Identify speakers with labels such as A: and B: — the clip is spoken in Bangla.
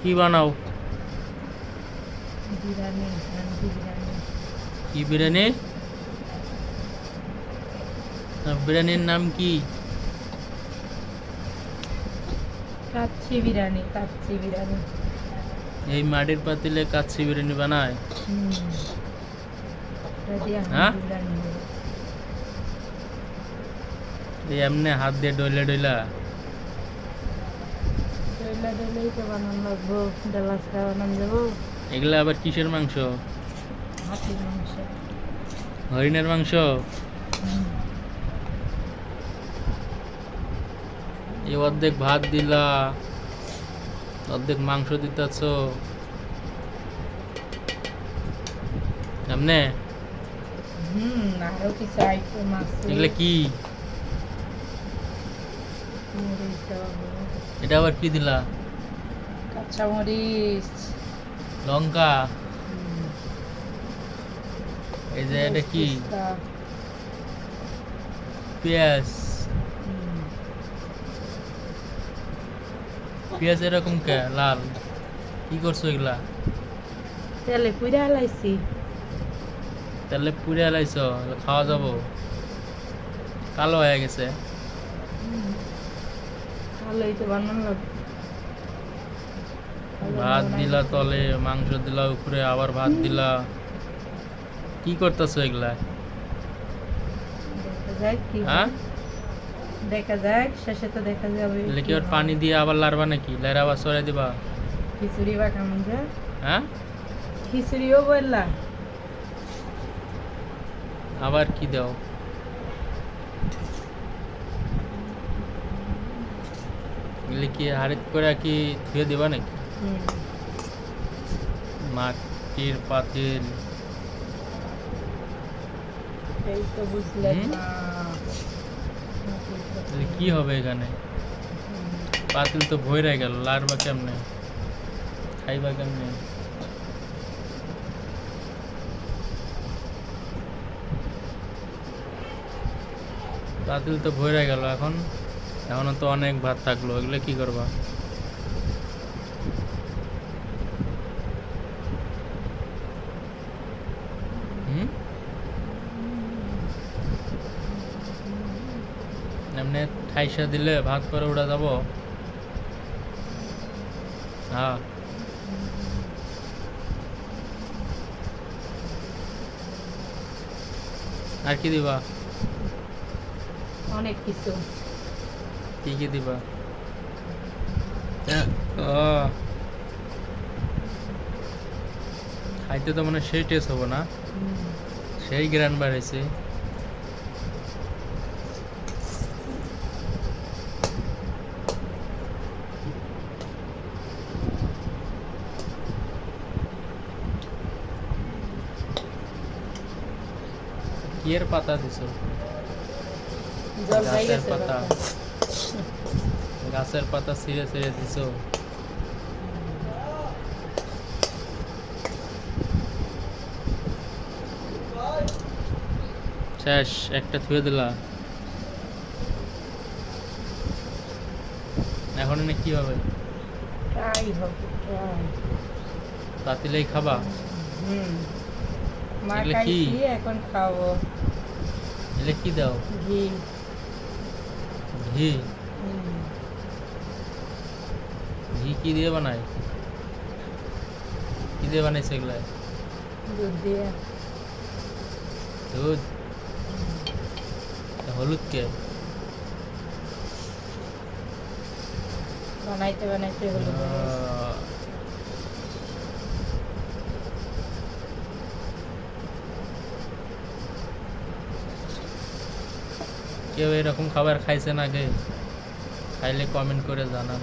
A: কি বানাও? কি বিরিয়ানি? বিরিয়ানির নাম কি?
B: কাচ্চি বিরিয়ানি কাচ্চি বিরিয়ানি।
A: এই মাটির পাতিলে কাচ্চি বিরিয়ানি বানায়? হ্যাঁ? এমনি হাত দিয়ে ডইলা ডইলা। এগুলা আবার কিসের মাংস হরিণের মাংস। এই অর্ধেক ভাত দিলা অর্ধেক মাংস দিতেছ
B: কিছু
A: এগুলা কি। এটা আবার কি দিলা?
B: কাঁচা মরিচ
A: লঙ্কা এই যে এটা কি। পেঁয়াজ। পেঁয়াজ এরকম কে? লাল। কি করছ এগুলা?
B: তেলে পুইরা হালাইছি।
A: তাহলে পুড়ে এলাইছ খাওয়া যাব। কালো হয়ে গেছে।
B: বানানো
A: ভাত দিলা তলে মাংস দিলা উপরে আবার ভাত দিলা। কি করতেছো এগুলা?
B: দেখা যাক কি হয়। যাক শেষে তো দেখা যাবে
A: পানি দিয়ে আবার লারবা নাকি? আবার সরাই দিবা?
B: খিচুড়ি বা কেমন
A: হ্যাঁ?
B: খিচুড়িও বললা।
A: আবার কি দাও? এগুলি কি হারিত করে কি ধুয়ে দিবা নাকি? মাটির পাতিল। কি হবে এখানে? পাতিল তো ভইরা গেল লারবা কেমনে? খাইবা কেমনে? পাতিল তো ভয় ভইরা গেল এখন। এখনও তো অনেক ভাত থাকল, এগুলো কি করবা? এমনি ঠাইসা দিলে ভাত করে উড়া যাব। হ্যাঁ। আর কি দিবা?
B: অনেক কিছু।
A: কি কি দিবা? খাইতে তো মানে সেই টেস্ট হব না। সেই গ্রান বাড়াইছে কি এর পাতা দিছো?
B: জল খাই গেছে
A: পাতা। গাছের পাতা ছিঁড়ে ছিঁড়ে দিছো। শেষ একটা থুয়ে দিলা। এখন এনে কি হবে? পাতিলেই খাবা?
B: হুম। মা
A: কি?
B: এখন খাব।
A: এলে কি দাও?
B: ঘি।
A: ঘি। ঘি কি দিয়ে বানায়? কি দিয়ে বানাইছে এগুলা?
B: দুধ দিয়ে।
A: দুধ? হলুদ কে?
B: বানাইতে বানাইতে হলো
A: কেউ এরকম খাবার খাইছে না আগে খাইলে কমেন্ট করে জানান।